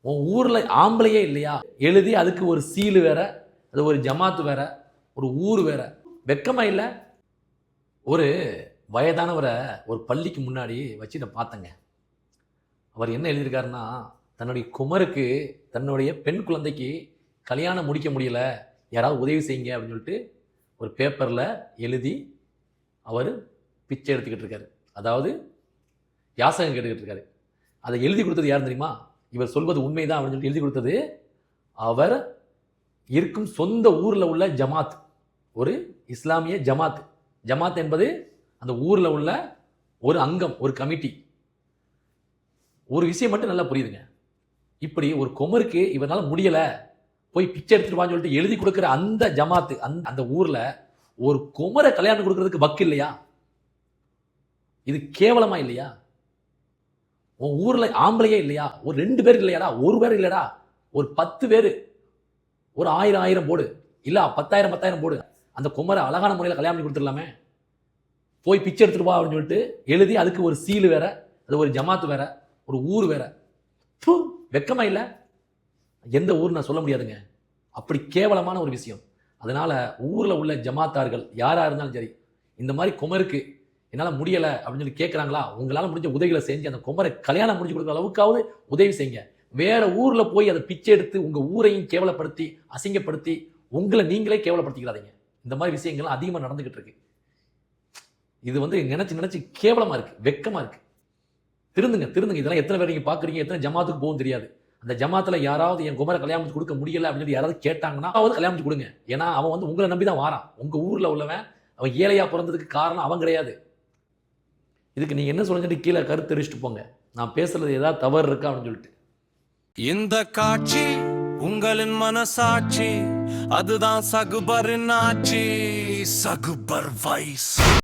உன் ஊரில் ஆம்பளையே இல்லையா? எழுதி அதுக்கு ஒரு சீலு வேற அது ஒரு ஜமாத்து வேற ஒரு ஊர் வேற. வெக்கமாக இல்லை? ஒரு வயதானவரை ஒரு பள்ளிக்கு முன்னாடி வச்சு நான் பார்த்தேங்க. அவர் என்ன எழுதியிருக்காருன்னா தன்னுடைய குமருக்கு தன்னுடைய பெண் குழந்தைக்கு கல்யாணம் முடிக்க முடியல யாராவது உதவி செய்யுங்க அப்படின்னு சொல்லிட்டு ஒரு பேப்பரில் எழுதி அவர் பிச்சை எடுத்துக்கிட்டு இருக்காரு. அதாவது யாசகம் கேட்டுக்கிட்டு இருக்காரு. அதை எழுதி கொடுத்தது யார் தெரியுமா? இவர் சொல்வது உண்மைதான் அப்படின்னு சொல்லிட்டு எழுதி கொடுத்தது. அவர் இருக்கும் சொந்த ஊரில் உள்ள ஜமாத். ஒரு இஸ்லாமிய ஜமாத். ஜமாத் என்பது அந்த ஊரில் உள்ள ஒரு அங்கம் ஒரு கமிட்டி. ஒரு விஷயம் மட்டும் நல்லா புரியுதுங்க. இப்படி ஒரு குமருக்கு இவரால் முடியலை. போய் பிச்சை எடுத்துட்டு வான்னு சொல்லிட்டு எழுதி கொடுக்குற அந்த ஜமாத்து அந்த அந்த ஊரில் ஒரு குமரை கல்யாணம் கொடுக்கறதுக்கு வக்கு இல்லையா? இது கேவலமா இல்லையா? உன் ஊரில் ஆம்பளையே இல்லையா? ஒரு ரெண்டு பேர் இல்லையாடா? ஒரு பேர் இல்லைடா ஒரு பத்து பேர். ஒரு ஆயிரம் ஆயிரம் போடு. இல்லை பத்தாயிரம் பத்தாயிரம் போடு. அந்த குமரை அழகான முறையில் கல்யாணம் பண்ணி கொடுத்துடலாமே. போய் பிச்சை எடுத்துட்டு வா அப்படின்னு சொல்லிட்டு எழுதி அதுக்கு ஒரு சீலு வேற அது ஒரு ஜமாத்து வேற ஒரு ஊர் வேற. வெக்கமா இல்லை? எந்த ஊர் நான் சொல்ல முடியாதுங்க. அப்படி கேவலமான ஒரு விஷயம். அதனால ஊரில் உள்ள ஜமாத்தார்கள் யாராக இருந்தாலும் சரி இந்த மாதிரி குமருக்கு என்னால் முடியலை அப்படின்னு சொல்லி கேட்குறாங்களா உங்களால் முடிஞ்ச உதவிகளை செஞ்சு அந்த குமரை கல்யாணம் முடிஞ்சு கொடுக்குற அளவுக்காவது உதவி செய்யுங்க. வேற ஊரில் போய் அதை பிச்சை எடுத்து உங்கள் ஊரையும் கேவலப்படுத்தி அசிங்கப்படுத்தி உங்களை நீங்களே கேவலப்படுத்திக்கிறாதீங்க. இந்த மாதிரி விஷயங்கள்லாம் அதிகமாக நடந்துக்கிட்டு இருக்கு. இது வந்து நினச்சி நினச்சி கேவலமாக இருக்குது வெக்கமாக இருக்குது திருந்துங்க திருந்துங்க. இதெல்லாம் எத்தனை பேர் நீங்கள் பார்க்குறீங்க எத்தனை ஜமாத்துக்கு போகும் தெரியாது. அந்த ஜமாத்துல யாராவது என் குமர கல்யாணம் கொடுக்க முடியல அப்படின்னு சொல்லி யாராவது கேட்டாங்கன்னா அவது கல்யாணம் கொடுங்க. ஏன்னா அவன் வந்து உங்களை நம்பி தான் வாரான். உங்கள் ஊரில் உள்ளவன் அவன் ஏழையாக பிறந்ததுக்கு காரணம் அவன் கிடையாது. இதுக்கு நீங்க என்ன சொல்லுங்க கீழே கருத்து தெரிவிச்சுட்டு போங்க. நான் பேசுறது ஏதாவது தவறு இருக்கா அப்படின்னு சொல்லிட்டு. இந்த காட்சி உங்களின் மனசாட்சி. அதுதான் சகுபரின் ஆட்சி. சகுபர் வைஸ்.